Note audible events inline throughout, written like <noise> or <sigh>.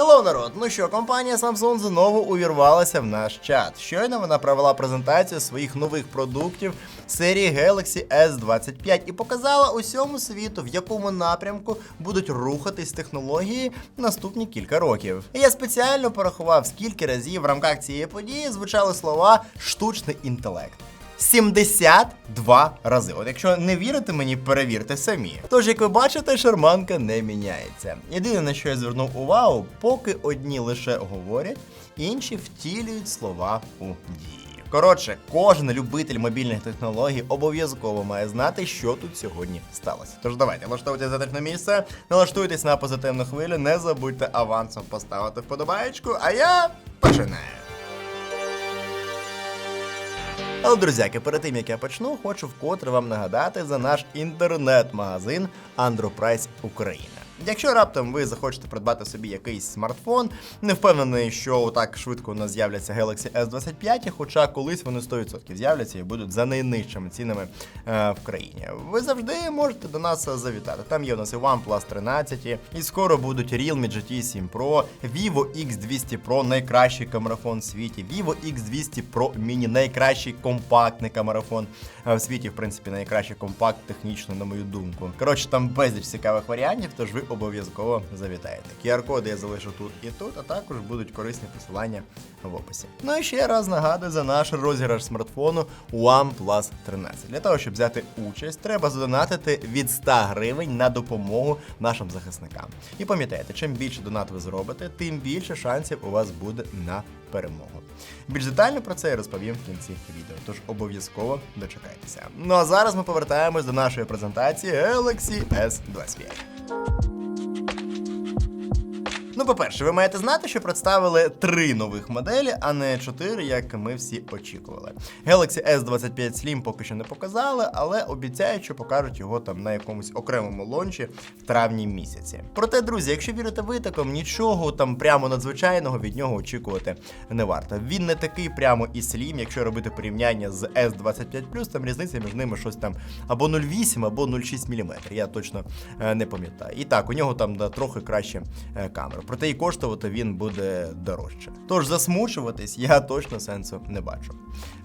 Hello, народ! Ну що, компанія Samsung знову увірвалася в наш чат. Щойно вона провела презентацію своїх нових продуктів серії Galaxy S25 і показала усьому світу, в якому напрямку будуть рухатись технології наступні кілька років. Я спеціально порахував, скільки разів в рамках цієї події звучали слова штучний інтелект. 72 рази. От якщо не вірите мені, перевірте самі. Тож, як ви бачите, шарманка не міняється. Єдине, на що я звернув увагу, поки одні лише говорять, інші втілюють слова у дії. Коротше, кожен любитель мобільних технологій обов'язково має знати, що тут сьогодні сталося. Тож давайте влаштовуйте затишне місце, налаштуйтесь на позитивну хвилю, не забудьте авансом поставити вподобаєчку, а я починаю. Але, друзяки, перед тим як я почну, хочу вкотре вам нагадати за наш інтернет-магазин Андропрайс Україна. Якщо раптом ви захочете придбати собі якийсь смартфон, не впевнений, що так швидко у нас з'являться Galaxy S25, хоча колись вони 100% з'являться і будуть за найнижчими цінами е, в країні. Ви завжди можете до нас завітати. Там є у нас і OnePlus 13, і скоро будуть Realme GT 7 Pro, Vivo X200 Pro, найкращий камерафон в світі, Vivo X200 Pro Mini, найкращий компактний камерафон е, в світі, в принципі, найкращий компакт технічно, на мою думку. Коротше, там безліч цікавих варіантів, тож ви обов'язково завітаєте. QR-коди я залишу тут і тут, а також будуть корисні посилання в описі. Ну і ще раз нагадую за наш розіграш смартфону OnePlus 13. Для того, щоб взяти участь, треба задонатити від 100 гривень на допомогу нашим захисникам. І пам'ятайте, чим більше донат ви зробите, тим більше шансів у вас буде на перемогу. Більш детально про це я розповім в кінці відео, тож обов'язково дочекайтеся. Ну а зараз ми повертаємось до нашої презентації Galaxy S25. Ну, по-перше, ви маєте знати, що представили три нових моделі, а не чотири, як ми всі очікували. Galaxy S25 Slim поки що не показали, але обіцяють, що покажуть його там на якомусь окремому лончі в травні місяці. Проте, друзі, якщо вірити витокам, нічого там прямо надзвичайного від нього очікувати не варто. Він не такий прямо і Slim, якщо робити порівняння з S25 там різниця між ними щось там або 0,8, або 0,6 мм. Я точно е, не пам'ятаю. І так, у нього там да, трохи краще е, камера. Проте і коштувати він буде дорожче. Тож засмучуватись я точно сенсу не бачу.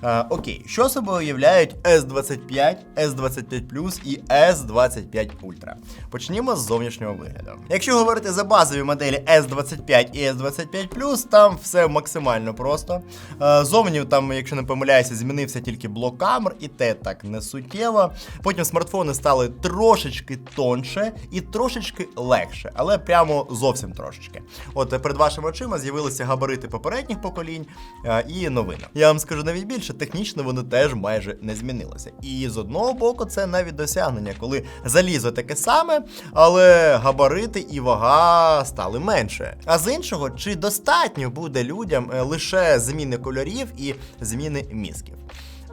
Е, окей, що собою уявляють S25, S25 і S25 Ultra? Почнімо з зовнішнього вигляду. Якщо говорити за базові моделі S25 і S25 там все максимально просто. Е, зовні, там, якщо не помиляюся, змінився тільки блок камер, і те так не суттєво. Потім смартфони стали трошечки тонше і трошечки легше, але прямо зовсім трошечки. От е, перед вашими очима з'явилися габарити попередніх поколінь е, і новинок. Я вам скажу навіть більше, технічно вони теж майже не змінилися. І з одного боку, це навіть досягнення, коли залізо таке саме, але габарити і вага стали менше. А з іншого, чи достатньо буде людям е, лише зміни кольорів і зміни мізків?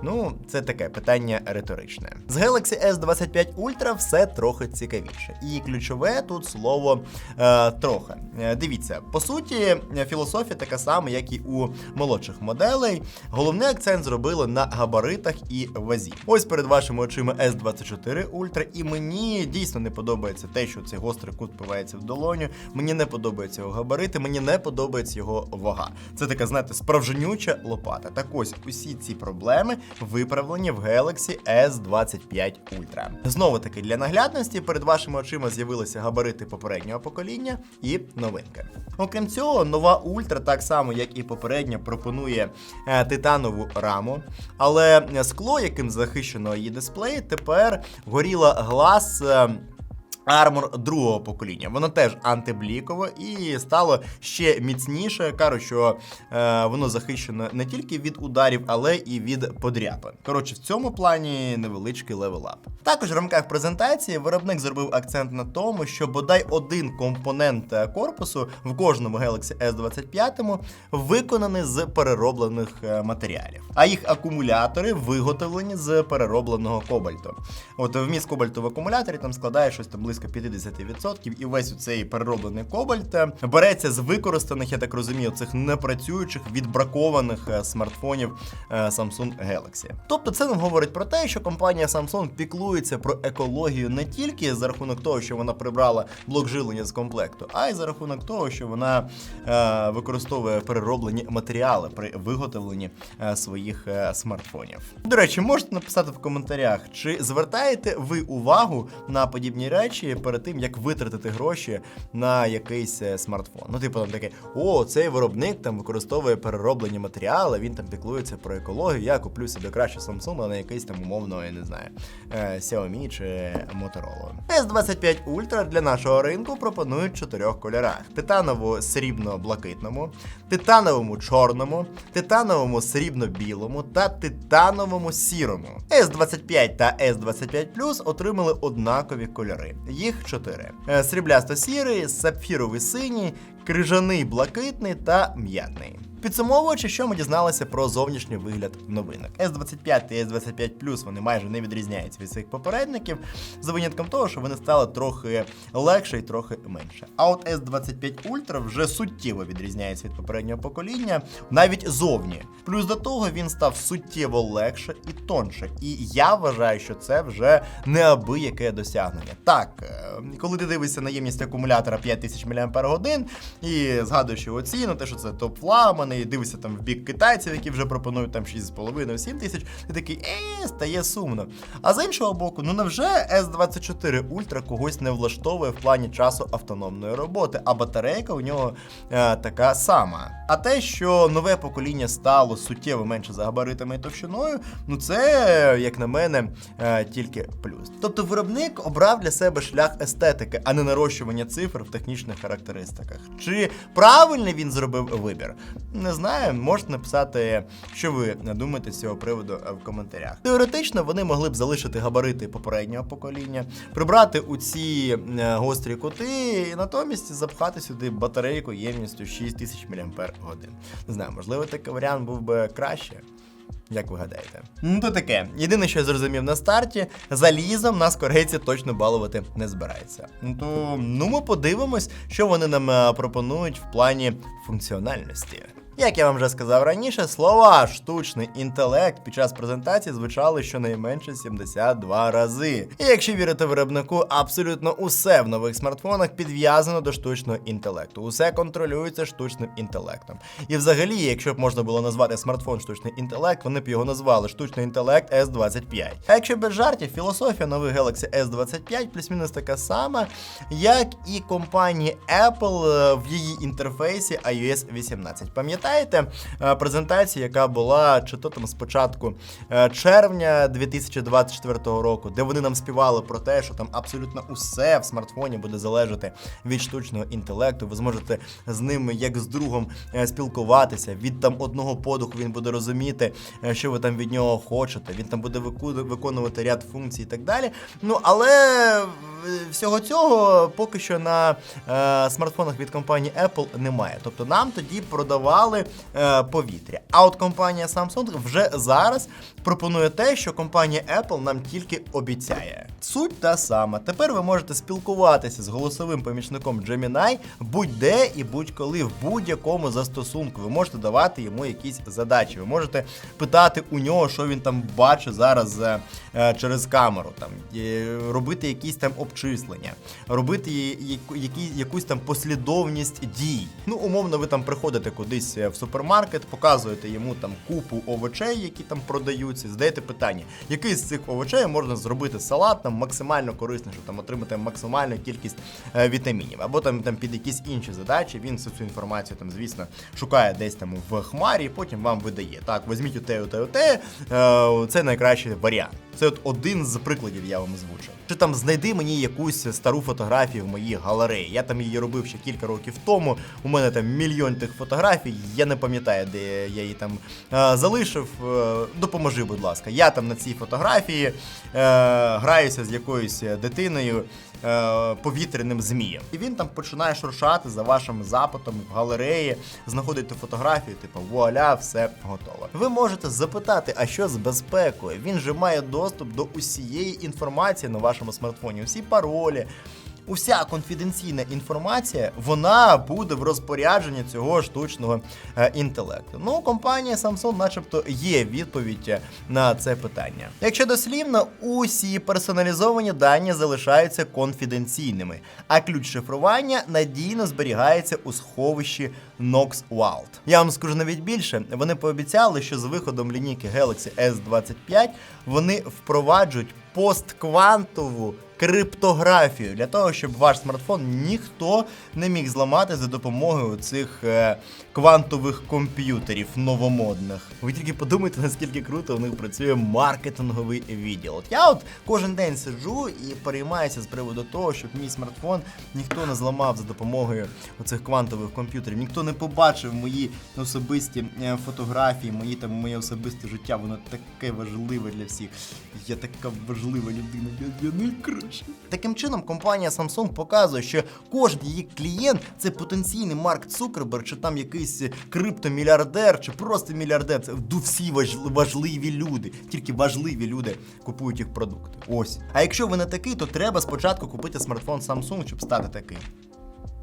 Ну, це таке питання риторичне. З Galaxy S25 Ultra все трохи цікавіше. І ключове тут слово е, трохи. Е, дивіться, по суті, філософія така сама, як і у молодших моделей. Головний акцент зробили на габаритах і вазі. Ось перед вашими очима S24 Ultra, і мені дійсно не подобається те, що цей гострий кут впивається в долоню. Мені не подобаються його габарити, мені не подобається його вага. Це така, знаєте, справжнюча лопата. Так ось усі ці проблеми виправлені в Galaxy S25 Ultra. Знову таки для наглядності перед вашими очима з'явилися габарити попереднього покоління і новинки. Окрім цього, нова Ultra, так само як і попередня, пропонує е, титанову раму, але скло, яким захищено її дисплей, тепер горіла глаз. Армор другого покоління. Воно теж антиблікове і стало ще міцніше. Кажуть, що е, воно захищено не тільки від ударів, але і від подряпин. Коротше, в цьому плані невеличкий левелап. Також в рамках презентації виробник зробив акцент на тому, що бодай один компонент е, корпусу в кожному Galaxy S25 виконаний з перероблених е, матеріалів, а їх акумулятори виготовлені з переробленого кобальту. От вміст кобальту в акумуляторі там складає щось там близько 50%, і весь цей перероблений кобальт е, береться з використаних, я так розумію, цих непрацюючих відбракованих е, смартфонів е, Samsung Galaxy. Тобто це нам говорить про те, що компанія Samsung піклується про екологію не тільки за рахунок того, що вона прибрала блок жилення з комплекту, а й за рахунок того, що вона використовує перероблені матеріали при виготовленні своїх смартфонів. До речі, можете написати в коментарях, чи звертаєте ви увагу на подібні речі перед тим, як витратити гроші на якийсь е, смартфон. Ну, типу, там таке, о, цей виробник там використовує перероблені матеріали, він там піклується про екологію. Я куплю собі краще Samsung, а не якийсь там умовно, я не знаю, е, Xiaomi чи Motorola. S25 Ultra для нашого ринку пропонують чотирьох кольорах: титаново срібно-блакитному, титановому чорному, титановому срібно-білому та титановому сірому. S25 та S25 Plus отримали однакові кольори. Їх чотири: Е, сріблясто-сірий, сапфіровий синій, крижаний блакитний та м'ятний. Підсумовуючи, що ми дізналися про зовнішній вигляд новинок. S25 та S25 Plus вони майже не відрізняються від своїх попередників, за винятком того, що вони стали трохи легше і трохи менше. А от S25 Ultra вже суттєво відрізняється від попереднього покоління, навіть зовні. Плюс до того він став суттєво легше і тонше. І я вважаю, що це вже неабияке досягнення. Так, е, коли ти дивишся на ємність акумулятора 5000 мАч і згадуєш його ціну, те, що це топ флагмани, і дивишся там в бік китайців, які вже пропонують там 6,5-7 тисяч, ти такий е, стає сумно. А з іншого боку, ну невже S24 Ultra когось не влаштовує в плані часу автономної роботи, а батарейка у нього е, така сама. А те, що нове покоління стало суттєво менше за габаритами і товщиною, ну це, як на мене, е, тільки плюс. Тобто виробник обрав для себе шлях естетики, а не нарощування цифр в технічних характеристиках. Чи правильний він зробив вибір? Не знаю, можете написати, що ви думаєте з цього приводу е, в коментарях. Теоретично вони могли б залишити габарити попереднього покоління, прибрати у ці е, гострі кути і натомість запхати сюди батарейку ємністю 6000 мАч. Не знаю, можливо, такий варіант був би краще. Як ви гадаєте? Ну то таке. Єдине, що я зрозумів на старті, залізом нас корейці точно балувати не збираються. Ну то ну ми подивимось, що вони нам е, пропонують в плані функціональності. Як я вам вже сказав раніше, слова штучний інтелект під час презентації звучали щонайменше 72 рази. І якщо вірити виробнику, абсолютно усе в нових смартфонах підв'язано до штучного інтелекту. Усе контролюється штучним інтелектом. І взагалі, якщо б можна було назвати смартфон штучний інтелект, вони б його назвали штучний інтелект S25. А якщо без жартів, філософія нових Galaxy S25 плюс-мінус така сама, як і компанії Apple е, в її інтерфейсі iOS 18. Пам'ятаєте е, презентацію, яка була чи то там спочатку е, червня 2024 року, де вони нам співали про те, що там абсолютно усе в смартфоні буде залежати від штучного інтелекту. Ви зможете з ним як з другом е, спілкуватися. Від там одного подуху він буде розуміти, що ви там від нього хочете. Він там буде виконувати ряд функцій і так далі. Ну але всього цього поки що на смартфонах від компанії Apple немає. Тобто нам тоді продавали е, повітря. А от компанія Samsung вже зараз пропонує те, що компанія Apple нам тільки обіцяє. Суть та сама. Тепер ви можете спілкуватися з голосовим помічником Gemini будь-де і будь-коли в будь-якому застосунку. Ви можете давати йому якісь задачі. Ви можете питати у нього, що він там бачить зараз е, е, через камеру, там робити якісь там обчислення, робити які, якусь там послідовність дій. Ну, умовно, ви там приходите кудись е, в супермаркет, показуєте йому там купу овочей, які там продаються, задаєте питання, який з цих овочей можна зробити салат там максимально корисний, щоб там отримати максимальну кількість е, вітамінів, або там, там під якісь інші задачі. Він всю цю інформацію там, звісно, шукає десь там в хмарі, і потім вам видає. Так, візьміть оте, оте, оте, е, це найкращий варіант. Це от один з прикладів я вам озвучив. Чи там знайди мені якусь стару фотографію в моїй галереї. Я там її робив ще кілька років тому. У мене там мільйон тих фотографій. Я не пам'ятаю, де я її там е, залишив. Допоможи, будь ласка. Я там на цій фотографії е, з якоюсь дитиною. е, Повітряним змієм, і він там починає шуршати за вашим запитом в галереї, знаходити фотографію, типу вуаля, все готово. Ви можете запитати, а що з безпекою? Він же має доступ до усієї інформації на вашому смартфоні, усі паролі, Уся конфіденційна інформація вона буде в розпорядженні цього штучного е, інтелекту. Ну, компанія Samsung, начебто, є відповідь на це питання. Якщо дослівно, усі персоналізовані дані залишаються конфіденційними, а ключ шифрування надійно зберігається у сховищі Knox Vault. Я вам скажу навіть більше. Вони пообіцяли, що з виходом лінійки Galaxy S25 вони впроваджують постквантову криптографію для того, щоб ваш смартфон ніхто не міг зламати за допомогою цих е, квантових комп'ютерів новомодних. Ви тільки подумайте, наскільки круто у них працює маркетинговий відділ. От я от кожен день сиджу і переймаюся з приводу того, щоб мій смартфон ніхто не зламав за допомогою оцих квантових комп'ютерів, ніхто не побачив мої особисті е, фотографії, мої там моє особисте життя. Воно таке важливе для всіх. Я така важлива людина. Я, я найкраща. Таким чином, компанія Samsung показує, що кожен її клієнт це потенційний Марк Цукерберг, чи там якийсь криптомільярдер, чи просто мільярдер. Це всі важливі люди. Тільки важливі люди купують їх продукти. Ось. А якщо ви не такий, то треба спочатку купити смартфон Samsung, щоб стати таким.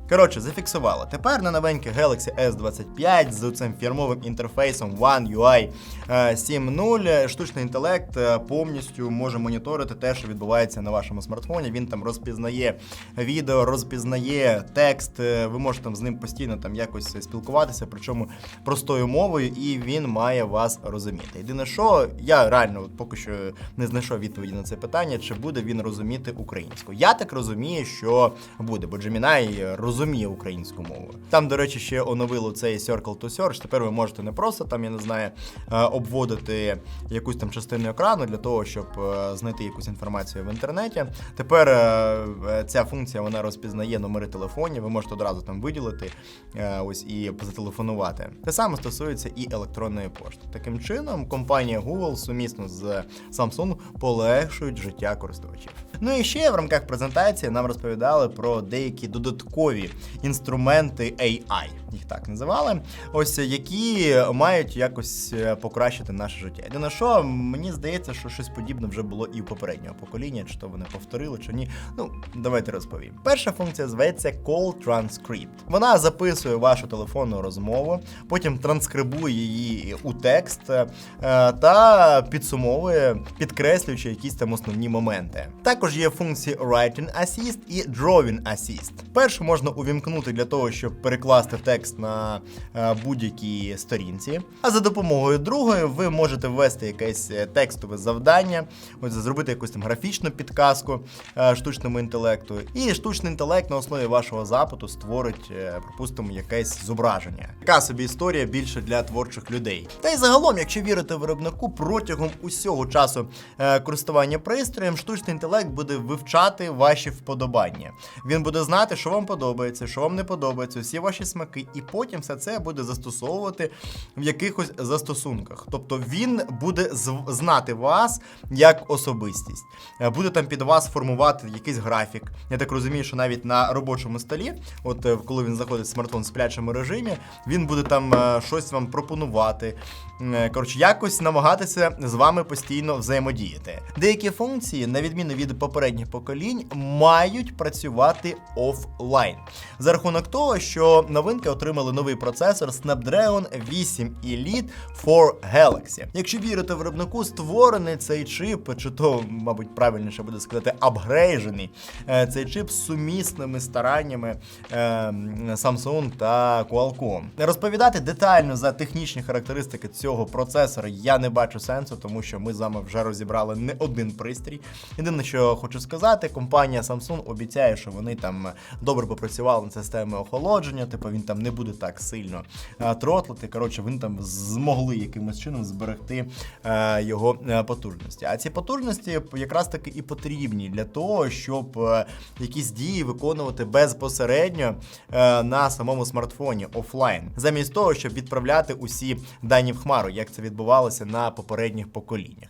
Коротше, зафіксувало. Тепер на новенький Galaxy S25 з цим фірмовим інтерфейсом One UI е, 7.0 штучний інтелект е, повністю може моніторити те, що відбувається на вашому смартфоні. Він там розпізнає відео, розпізнає текст. е, Ви можете там з ним постійно там якось спілкуватися, причому простою мовою, і він має вас розуміти. Єдине, що я реально от поки що не знайшов відповіді на це питання, чи буде він розуміти українську. Я так розумію, що буде, бо Gemini розуміє українську мову. Там, до речі, ще оновили цей Circle to Search. Тепер ви можете не просто там, я не знаю, е, обводити якусь там частину екрану для того, щоб е, знайти якусь інформацію в інтернеті. Тепер е, ця функція вона розпізнає номери телефонів. Ви можете одразу там виділити ось і зателефонувати. Те саме стосується і електронної пошти. Таким чином, компанія Google сумісно з Samsung полегшують життя користувачів. Ну і ще в рамках презентації нам розповідали про деякі додаткові інструменти AI, їх так називали. Ось які мають якось е, покращити наше життя. Єдине, що мені здається, що щось подібне вже було і у попереднього покоління, чи то вони повторили, чи ні. Ну, давайте розповім. Перша функція зветься Call Transcript. Вона записує вашу телефонну розмову, потім транскрибує її у текст е, та підсумовує, підкреслюючи якісь там основні моменти. Також є функції Writing Assist і Drawing Assist. Першу можна увімкнути для того, щоб перекласти текст на е, будь-якій сторінці. А за допомогою другої ви можете ввести якесь е, текстове завдання, ось зробити якусь там графічну підказку е, штучному інтелекту. І штучний інтелект на основі вашого запиту створить, припустимо, якесь зображення. Така собі історія більше для творчих людей. Та й загалом, якщо вірити виробнику, протягом усього часу користування пристроєм, штучний інтелект буде вивчати ваші вподобання. Він буде знати, що вам подобається, що вам не подобається, всі ваші смаки, і потім все це буде застосовувати в якихось застосунках. Тобто він буде знати вас як особистість, Е, буде там під вас формувати якийсь графік. Я так розумію, що навіть на робочому столі, от е, коли він заходить в смартфон в сплячому режимі, він буде там е, щось вам пропонувати. Е, Коротше, якось намагатися з вами постійно взаємодіяти. Деякі функції, на відміну від попередніх поколінь, мають працювати офлайн. За рахунок того, що новинки отримали новий процесор Snapdragon 8 Elite for Galaxy. Якщо вірити виробнику, створений цей чип, чи то, мабуть, правильніше буде сказати, апгрейджений е, цей чип з сумісними стараннями е, Samsung та Qualcomm. Розповідати детально за технічні характеристики цього процесора я не бачу сенсу, тому що ми з вами вже розібрали не один пристрій. Єдине, що хочу сказати, компанія Samsung обіцяє, що вони там добре попрацювали над системою охолодження, типу він там не буде так сильно е, тротлити. Коротше, вони там змогли якимось чином зберегти е, його е, потужності. А ці потужності якраз таки і потрібні для того, щоб якісь дії виконувати безпосередньо на самому смартфоні офлайн, замість того, щоб відправляти усі дані в хмару, як це відбувалося на попередніх поколіннях.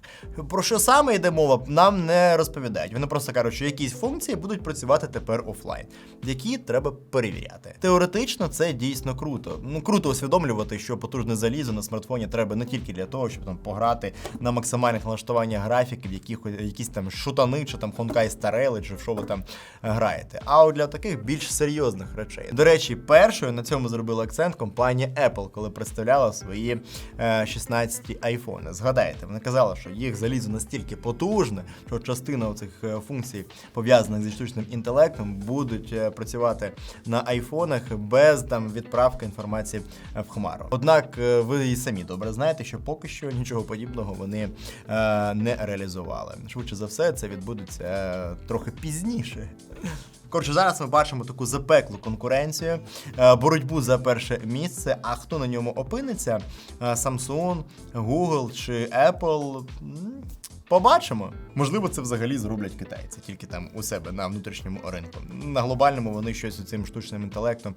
Про що саме йде мова, нам не розповідають. Вони просто кажуть, що якісь функції будуть працювати тепер офлайн, які треба перевіряти. Теоретично це дійсно. круто. Ну круто усвідомлювати, що потужне залізо на смартфоні треба не тільки для того, щоб там пограти на максимальних налаштуваннях графіків, яких якісь там шутани, чи там Star Rail, чи що ви там граєте. А от для таких більш серйозних речей. До речі, першою на цьому зробила акцент компанія Apple, коли представляла свої е, 16 айфони. Згадайте, вона казала, що їх залізо настільки потужне, що частина цих функцій пов'язаних зі штучним інтелектом будуть е, працювати на айфонах без там відправки інформації е, в хмару. Однак е, ви і самі добре знаєте, що поки що нічого подібного вони е, не реалізували. Швидше за все, це відбудеться е, трохи пізніше. Коротше, зараз ми бачимо таку запеклу конкуренцію, е, боротьбу за перше місце. А хто на ньому опиниться? Е, Samsung, Google чи Apple? Побачимо. Можливо, це взагалі зроблять китайці, тільки там у себе на внутрішньому ринку. На глобальному вони щось цим штучним інтелектом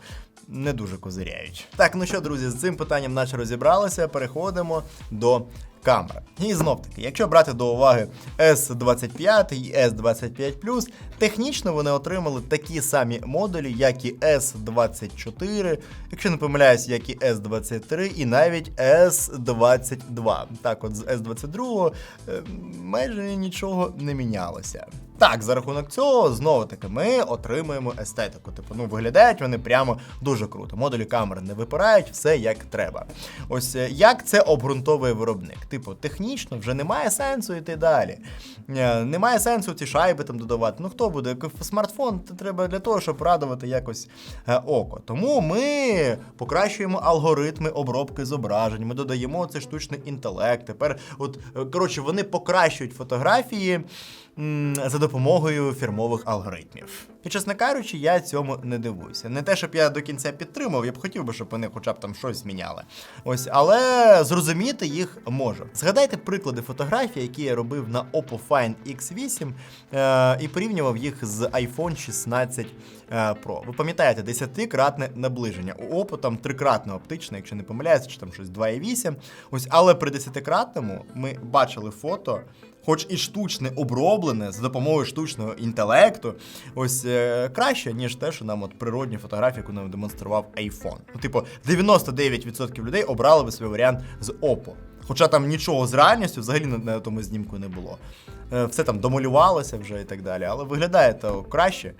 не дуже козиряють. Так, ну що, друзі, з цим питанням наче розібралися. Переходимо до камери. І знов таки, якщо брати до уваги S25 і S25 технічно вони отримали такі самі модулі, як і S24, якщо не помиляюсь, як і S23, і навіть S22. Так, от з S22 е, майже нічого не мінялося. Так, за рахунок цього, знову таки, ми отримуємо естетику. Типу, ну виглядають вони прямо дуже круто. Модулі камери не випирають, все як треба. Ось е, як це обґрунтовує виробник. Типу, технічно вже немає сенсу йти далі. Е, Немає сенсу ці шайби там додавати. Ну хто буде? Смартфон треба для того, щоб радувати якось е, око. Тому ми покращуємо алгоритми обробки зображень, ми додаємо цей штучний інтелект. Тепер, от коротше, вони покращують фотографії за допомогою фірмових алгоритмів. І чесно кажучи, я цьому не дивуюся. Не те, щоб я до кінця підтримав, я б хотів би, щоб вони хоча б там щось зміняли. Ось, але зрозуміти їх можу. Згадайте приклади фотографій, які я робив на Oppo Find X8 е- і порівнював їх з iPhone 16 е, Pro. Ви пам'ятаєте, 10-кратне наближення. У Oppo там трикратне оптичне, якщо не помиляюся, чи там щось 2,8. Ось, але при 10-кратному ми бачили фото хоч і штучне оброблене за допомогою штучного інтелекту, ось е, краще, ніж те, що нам от природні фотографії, яку нам демонстрував iPhone. Ну, типу, 99% людей обрали би свій варіант з Oppo. Хоча там нічого з реальністю взагалі на, на тому знімку не було. Е, все там домалювалося вже і так далі, але виглядає то краще.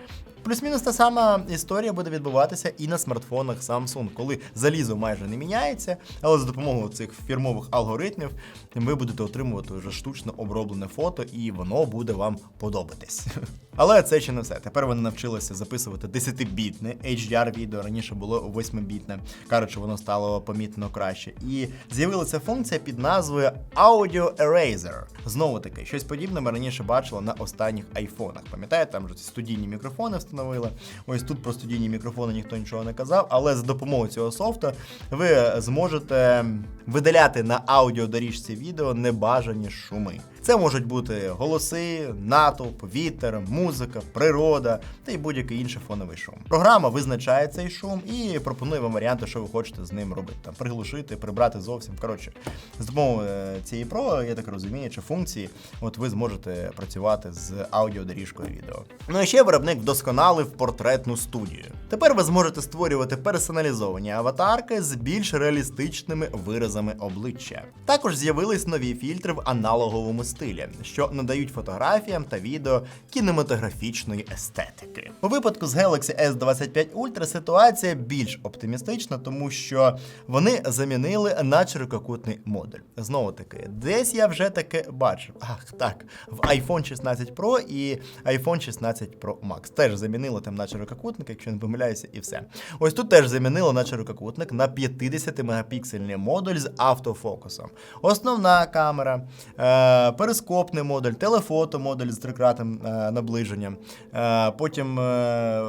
Плюс-мінус та сама історія буде відбуватися і на смартфонах Samsung, коли залізо майже не міняється, але за допомогою цих фірмових алгоритмів ви будете отримувати вже штучно оброблене фото, і воно буде вам подобатись. <laughs> Але це ще не все. Тепер вони навчилися записувати 10-бітне HDR відео. Раніше було 8-бітне. Кажуть, воно стало помітно краще. І з'явилася функція під назвою Audio Eraser. Знову таки, щось подібне ми раніше бачили на останніх айфонах. Пам'ятаєте, там вже студійні мікрофони встановили. Ось тут про студійні мікрофони ніхто нічого не казав, але за допомогою цього софту ви зможете видаляти на аудіодоріжці відео небажані шуми. Це можуть бути голоси, натовп, вітер, музика, природа та й будь-який інший фоновий шум. Програма визначає цей шум і пропонує вам варіанти, що ви хочете з ним робити. Там приглушити, прибрати зовсім. Коротше, з допомогою е, цієї про, я так розумію, чи функції, от ви зможете працювати з аудіодоріжкою відео. Ну і ще виробник вдосконалив портретну студію. Тепер ви зможете створювати персоналізовані аватарки з більш реалістичними виразами обличчя. Також з'явились нові фільтри в аналоговому стилі, що надають фотографіям та відео кінематографічної естетики. У випадку з Galaxy S25 Ultra ситуація більш оптимістична, тому що вони замінили на ширококутний модуль. Знову таки, десь я вже таке бачив. Ах, так, в iPhone 16 Pro і iPhone 16 Pro Max теж замінили там на ширококутник, якщо не помиляюся, і все. Ось тут теж замінили на ширококутник на 50-мегапіксельний модуль з автофокусом. Основна камера, е, перископний модуль, телефото модуль з трикратним е, наближенням. Е, потім е,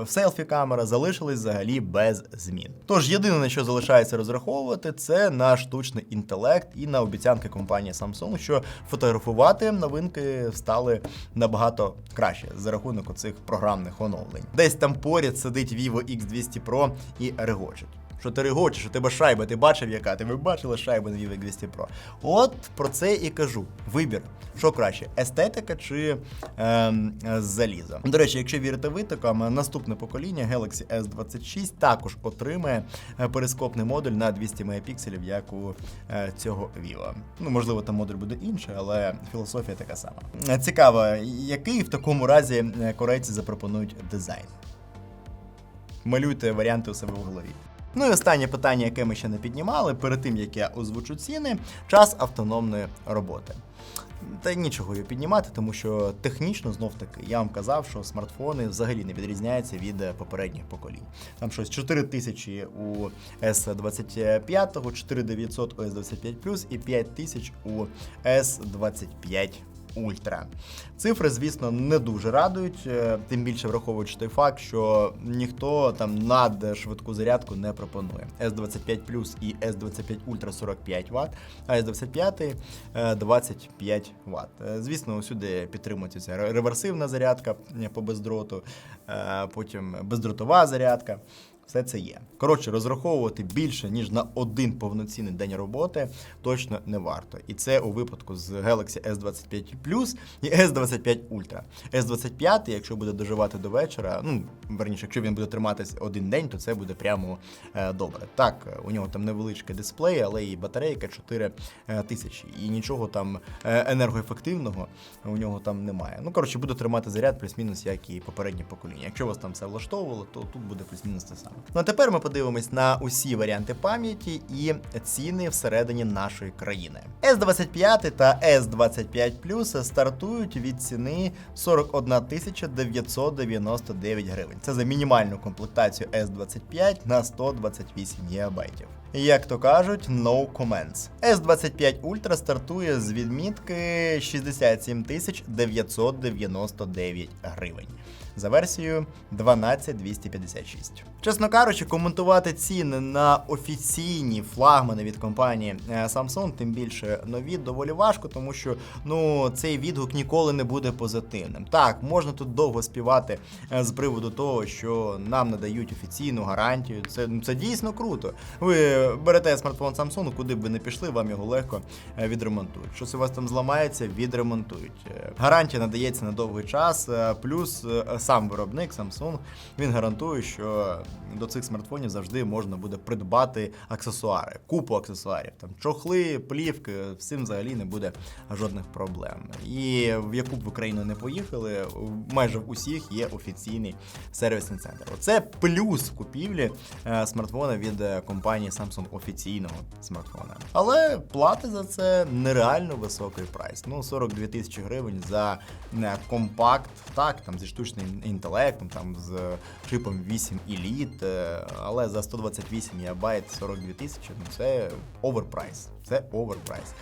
селфі-камера залишились взагалі без змін. Тож єдине, на що залишається розраховувати, це на штучний інтелект і на обіцянки компанії Samsung, що фотографувати новинки стали набагато краще за рахунок оцих програмних оновлень. Десь там поряд сидить Vivo X200 Pro і регочить. Що ти регочеш, що тебе шайба, ти бачив яка, ти ви бачили шайбу на Vivo X200 Pro. От про це і кажу. Вибір. Що краще, естетика чи е, залізо? До речі, якщо вірити витокам, наступне покоління Galaxy S26 також отримає е, перископний модуль на 200 мегапікселів, як у е, цього Vivo. Ну, можливо, там модуль буде інший, але філософія така сама. Е, Цікаво, який в такому разі корейці запропонують дизайн? Малюйте варіанти у себе в голові. Ну і останнє питання, яке ми ще не піднімали, перед тим як я озвучу ціни, час автономної роботи. Та нічого його піднімати, тому що технічно знов таки я вам казав, що смартфони взагалі не відрізняються від е, попередніх поколінь. Там щось 4000 у S25, 4900 у S25 і 5000 у S25 Ультра. Цифри, звісно, не дуже радують, е, тим більше враховуючи той факт, що ніхто там над швидку зарядку не пропонує. S25 Plus і S25 Ultra 45 Вт, а S25 е, 25 Вт. Звісно, усюди підтримується реверсивна зарядка е, по бездроту, е, потім бездротова зарядка. Все це є. Коротше, розраховувати більше ніж на один повноцінний день роботи точно не варто. І це у випадку з Galaxy S25 Plus і S25 Ultra. S25, якщо буде доживати до вечора, ну верніше, якщо він буде триматись один день, то це буде прямо е, добре. Так, у нього там невеличкий дисплей, але і батарейка 4000. І нічого там е, енергоефективного у нього там немає. Ну коротше, буде тримати заряд плюс-мінус, як і попереднє покоління. Якщо вас там все влаштовувало, то тут буде плюс-мінус те саме. Ну а тепер ми подивимось на усі варіанти пам'яті і ціни всередині нашої країни. S25 та S25 Plus стартують від ціни 41 999 гривень. Це за мінімальну комплектацію S25 на 128 ГБ. Як то кажуть, no comments. S25 Ultra стартує з відмітки 67 999 гривень. За версією 12256. Чесно кажучи, коментувати ціни на офіційні флагмани від компанії е, Samsung, тим більше нові, доволі важко, тому що ну цей відгук ніколи не буде позитивним. Так, можна тут довго співати е, з приводу того, що нам надають офіційну гарантію. Це, ну, це дійсно круто. Ви берете смартфон Samsung, куди б ви не пішли, вам його легко е, відремонтують. Щось у вас там зламається, відремонтують. Гарантія надається на довгий час, плюс сам виробник Samsung він гарантує, що до цих смартфонів завжди можна буде придбати аксесуари, купу аксесуарів, там чохли, плівки, цим взагалі не буде жодних проблем. І в яку б ви країну не поїхали, майже в усіх є офіційний сервісний центр. Оце плюс купівлі е, смартфона від е, компанії Samsung офіційного смартфона. Але плати за це нереально високий прайс. Ну 42 тисячі гривень за е, компакт, так там зі штучним інтелектом, там з чипом 8 Elite, е, але за 128 ГБ 42 тисячі, ну це оверпрайс. Це оверпрайс.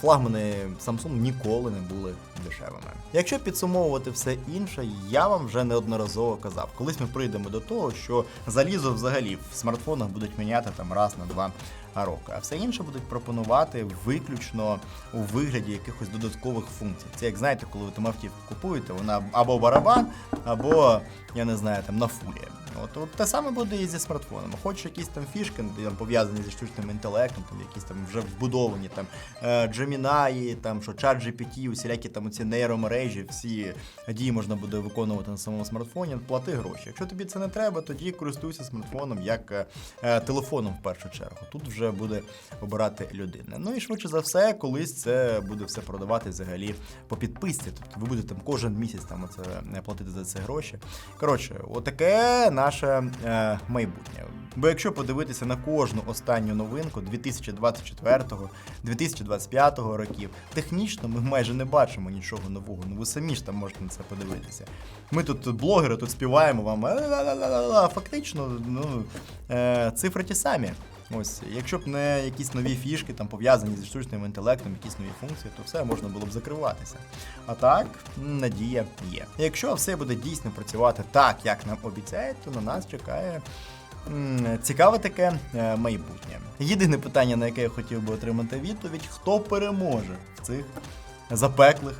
Флагмани Samsung ніколи не були дешевими. Якщо підсумовувати все інше, я вам вже неодноразово казав, колись ми прийдемо до того, що залізо взагалі в смартфонах будуть міняти там раз на два роки, а все інше будуть пропонувати виключно у вигляді якихось додаткових функцій. Це як знаєте, коли ви автівку купуєте, вона або барабан, або я не знаю, там на фулі. От, от те саме буде і зі смартфоном. Хочеш якісь там фішки, пов'язані зі штучним інтелектом, там якісь там вже вбудовані там е, Gemini, там що чат GPT, усілякі там ці нейромережі, всі дії можна буде виконувати на самому смартфоні. Плати гроші. Якщо тобі це не треба, тоді користуйся смартфоном як е, е, телефоном в першу чергу. Тут вже буде обирати людина. Ну і швидше за все, колись це буде все продавати взагалі по підписці. Тобто ви будете там кожен місяць там оце платити за це гроші. Коротше, отаке наше е, майбутнє. Бо якщо подивитися на кожну останню новинку 2024-2025 років, технічно ми майже не бачимо нічого нового. Ну ви самі ж там можете на це подивитися. Ми тут блогери тут співаємо вам, а фактично, ну, е, цифри ті самі. Ось, якщо б не якісь нові фішки, там пов'язані зі штучним інтелектом, якісь нові функції, то все можна було б закриватися. А так, надія є. Якщо все буде дійсно працювати так, як нам обіцяють, то на нас чекає. Цікаве таке е, майбутнє. Єдине питання, на яке я хотів би отримати відповідь: хто переможе в цих запеклих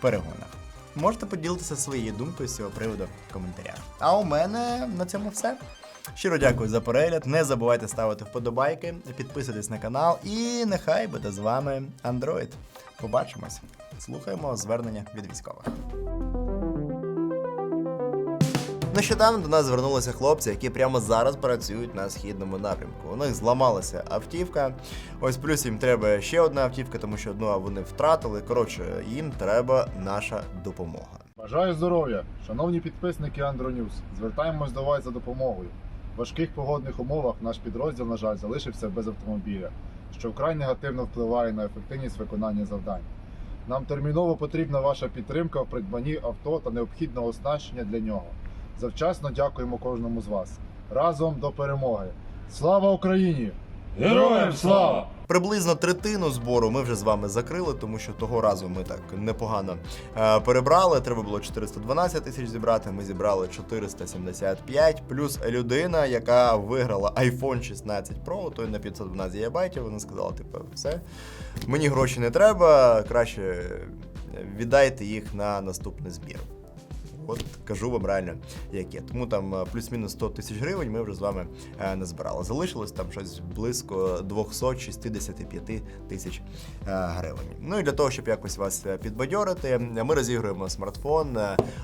перегонах? Можете поділитися своєю думкою з цього приводу в коментарях. А у мене на цьому все. Щиро дякую за перегляд. Не забувайте ставити вподобайки, підписуйтесь на канал і нехай буде з вами Android. Побачимось. Слухаємо звернення від військових. Нещодавно до нас звернулися хлопці, які прямо зараз працюють на східному напрямку. У них зламалася автівка. Ось плюс їм треба ще одна автівка, тому що одну вони втратили. Коротше, їм треба наша допомога. Бажаю здоров'я, шановні підписники Андронюс. Звертаємось до вас за допомогою. Важких погодних умовах наш підрозділ, на жаль, залишився без автомобіля, що вкрай негативно впливає на ефективність виконання завдань. Нам терміново потрібна ваша підтримка в придбанні авто та необхідного оснащення для нього. Завчасно дякуємо кожному з вас. Разом до перемоги! Слава Україні! Героям слава! Приблизно третину збору ми вже з вами закрили, тому що того разу ми так непогано е, перебрали. Треба було 412 тисяч зібрати. Ми зібрали 475, плюс людина, яка виграла iPhone 16 Pro, той на 512 ГБ, Вона сказала, типу, все, мені гроші не треба, краще віддайте їх на наступний збір. От кажу вам реально, як є. Тому там е, плюс-мінус 100 тисяч гривень ми вже з вами е, не збирали. Залишилось там щось близько 265 тисяч е, гривень. Ну і для того, щоб якось вас підбадьорити, ми розігруємо смартфон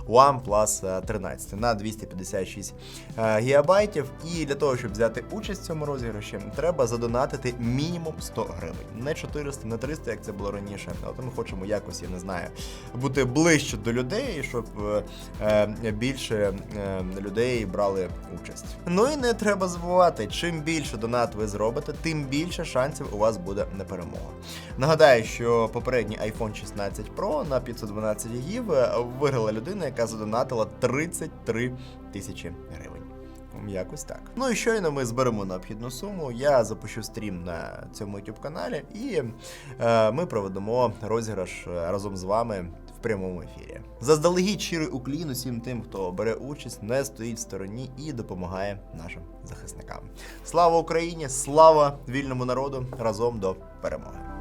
OnePlus 13 на 256 е, гігабайтів. І для того, щоб взяти участь в цьому розіграші, треба задонатити мінімум 100 гривень. Не 400, не 300, як це було раніше. От ми хочемо якось, я не знаю, бути ближче до людей, щоб більше е, людей брали участь. Ну і не треба забувати, чим більше донат ви зробите, тим більше шансів у вас буде на перемогу. Нагадаю, що попередній iPhone 16 Pro на 512 гігів виграла людина, яка задонатила 33 тисячі гривень. Якось так. Ну і щойно ми зберемо необхідну суму. Я запущу стрім на цьому youtube каналі, і е, ми проведемо розіграш е, разом з вами прямому ефірі. Заздалегідь щирий уклін усім тим, хто бере участь, не стоїть в стороні і допомагає нашим захисникам. Слава Україні! Слава вільному народу! Разом до перемоги!